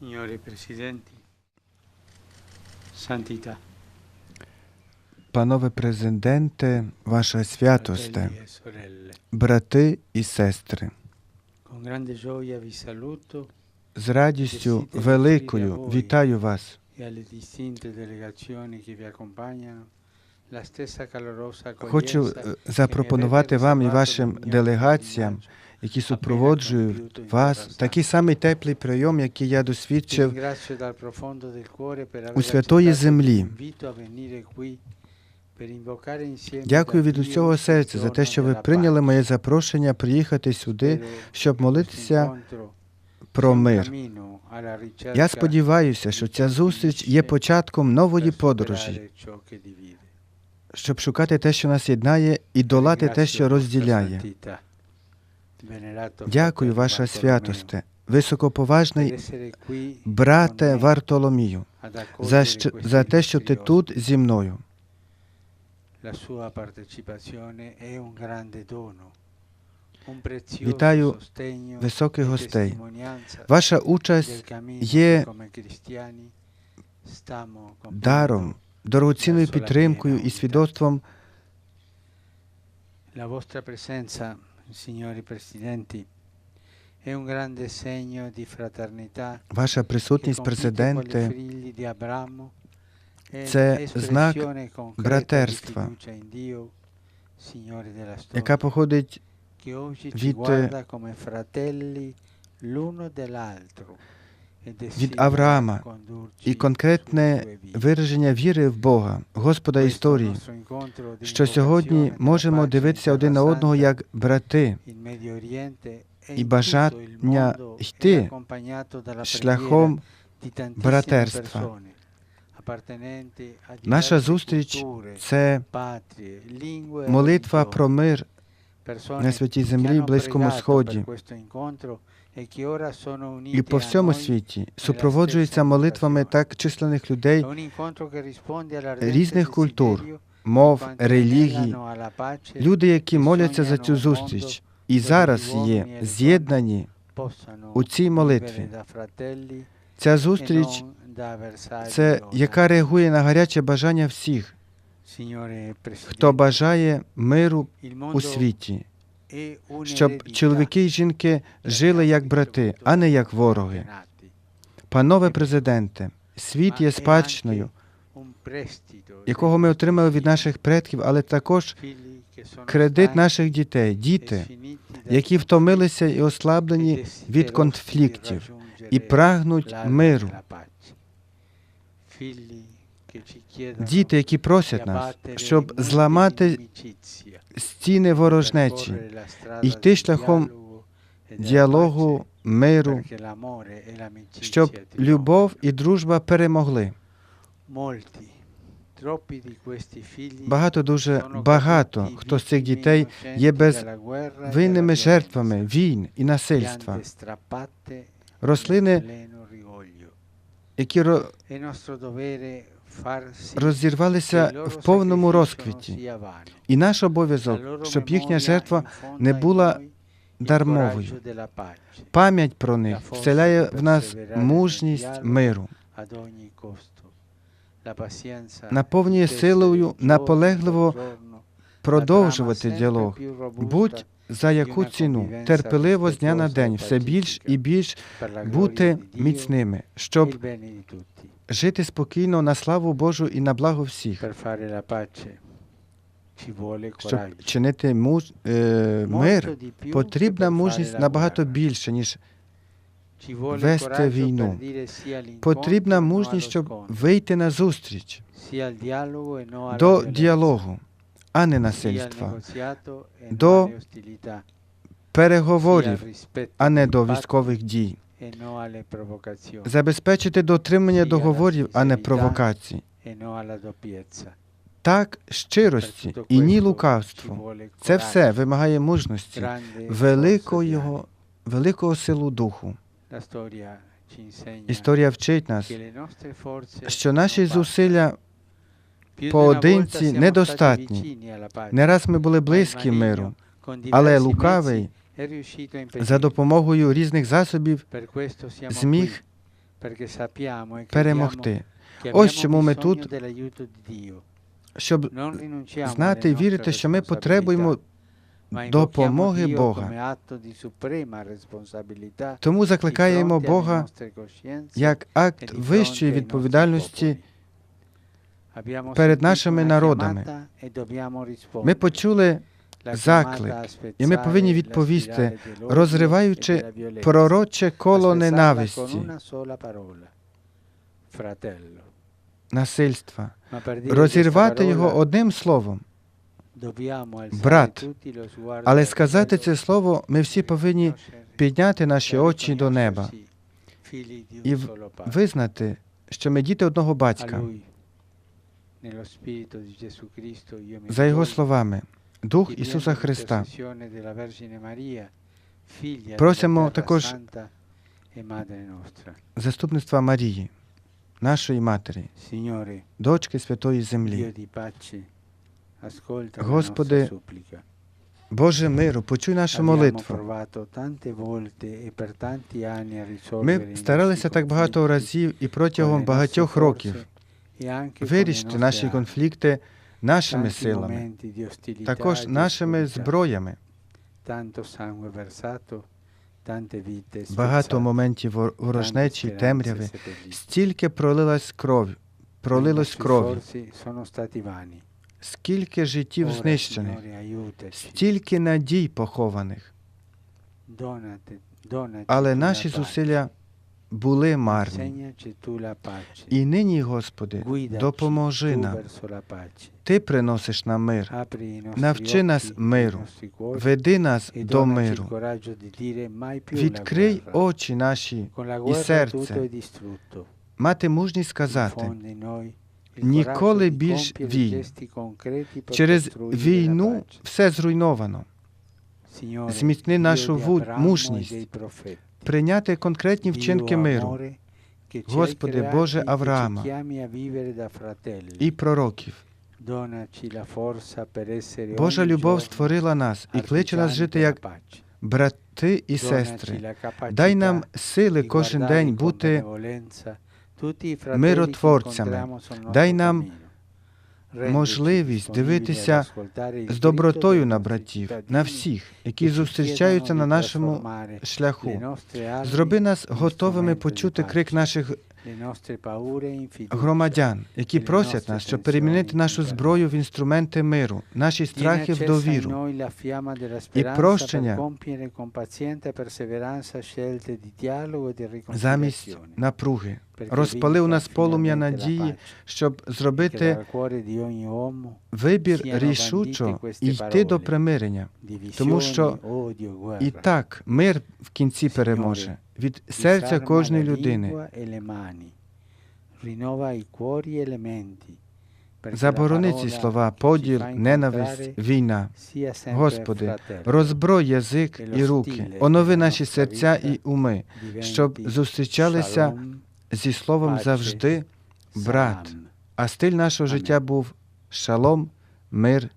Signori Presidenti, Santità, Панове президенте, ваша святосте, e брати і сестри, con grande gioia vi saluto. з радістю великою вітаю вас Хочу е, запропонувати вам і вашим делегаціям, які супроводжують вас, такий самий теплий прийом, який я досвідчив у святої землі. Дякую від усього серця за те, що ви прийняли моє запрошення приїхати сюди, щоб молитися про мир. Я сподіваюся, що ця зустріч є початком нової подорожі, щоб шукати те, що нас єднає, і долати те, що розділяє. Дякую, ваша святосте, високоповажний брате Вартоломію, за, що, за те, що ти тут зі мною. Вітаю Високих гостей. Ваша Ваша участь є даром, дорогоцінною підтримкою і свідоцтвом Ваша присутність, президенте, це знак братерства, яка походить ci від, e Авраама і конкретне вираження віри в Бога, Господа історії, що сьогодні можемо дивитися один на одного як брати, e і бажання йти шляхом братерства. Наша зустріч це e молитва про мир на святій землі, Близькому Сході. e і по всьому світі супроводжується молитвами так численних людей, різних культур, мов, релігій, люди, які e моляться за цю зустріч, і зараз є e з'єднані у цій молитві. Ця e зустріч avversari це яка реагує на гаряче бажання всіх, хто бажає миру у світі, щоб чоловіки і жінки жили як брати, а не як вороги. Панове президенте, світ є спадщиною, якого ми отримали від наших предків, але також кредит наших дітей, e діти, які втомилися і ослаблені від конфліктів і прагнуть миру. Діти, які просять нас, щоб зламати стіни ворожнечі йти шляхом діалогу, миру, щоб любов і дружба перемогли. Багато, дуже багато хто з цих дітей є безвинними жертвами війн і насильства. Рослини, які ро- розірвалися в повному розквіті. І наш обов'язок, щоб їхня жертва не була дармовою. Пам'ять про них вселяє в нас мужність миру, наповнює силою наполегливо продовжувати діалог. Будь за яку ціну. Терпеливо з дня на день. Все більш і більш бути міцними, щоб жити спокійно на славу Божу і на благо всіх, щоб чинити муж, е, мир. Потрібна мужність набагато більше, ніж вести війну. потрібна мужність, щоб вийти на зустріч до діалогу, а не насильства, e до переговорів, а не до військових дій, e забезпечити дотримання договорів, а не провокацій. e. Так, щирості і ні лукавству. Це все вимагає мужності, великого, великого силу духу. Історія вчить нас, що наші зусилля поодинці недостатні. не раз ми були близькі миру, але лукавий за допомогою різних засобів зміг e перемогти. Ось чому ми тут, щоб знати і вірити, що ми потребуємо допомоги Бога. Тому закликаємо Бога як e акт вищої відповідальності. Перед нашими народами. e. Ми почули заклик, і ми повинні відповісти, розриваючи e пророче коло ненависті, насильства, розірвати його одним словом. брат. Але сказати це слово ми всі повинні підняти наші e очі до неба і визнати, що ми діти одного батька. За його словами, Дух Ісуса Христа. Просимо також e заступництва Марії, нашої матері, дочки Святої Землі. Господи. Боже миру, почуй нашу молитву. e Ми старалися так багато разів і протягом багатьох років e вирішити наші конфлікти нашими силами, також e нашими зброями. Багато моментів ворожнечі, темряви. Стільки пролилась кров, пролилось крові, скільки життів знищених, стільки надій похованих. Але наші зусилля були марні. І нині, Господи, допоможи нам. Ти приносиш нам мир. Навчи нас миру. Веди нас e до миру. Відкрий очі наші і серце, мати мужність сказати, Ніколи більш compiere війн. gesti concreti per через війну все зруйновано. Зміцни нашу e мужність. Прийняти конкретні вчинки миру Господи, Боже e Авраама і пророків. Божа любов створила нас і кличе нас жити як брати і сестри. Дай нам сили кожен день бути миротворцями. Дай нам можливість дивитися з добротою на братів, на всіх, які зустрічаються на нашому шляху. Зроби нас готовими почути крик наших громадян, які і просять нас, щоб перемінити нашу зброю в інструменти миру, наші страхи в довіру. speranza прощення. e e Замість напруги perché розпали у vinca нас полум'я надії, щоб зробити вибір рішучо йти до примирення. divisioni, що. І так, мир в кінці переможе від серця кожної людини. e e Заборони ці слова, поділ, ненависть, війна. Господи, Роззброй язик і руки, онови наші серця і уми, щоб зустрічалися зі словом завжди брат. А стиль нашого життя був шалом, мир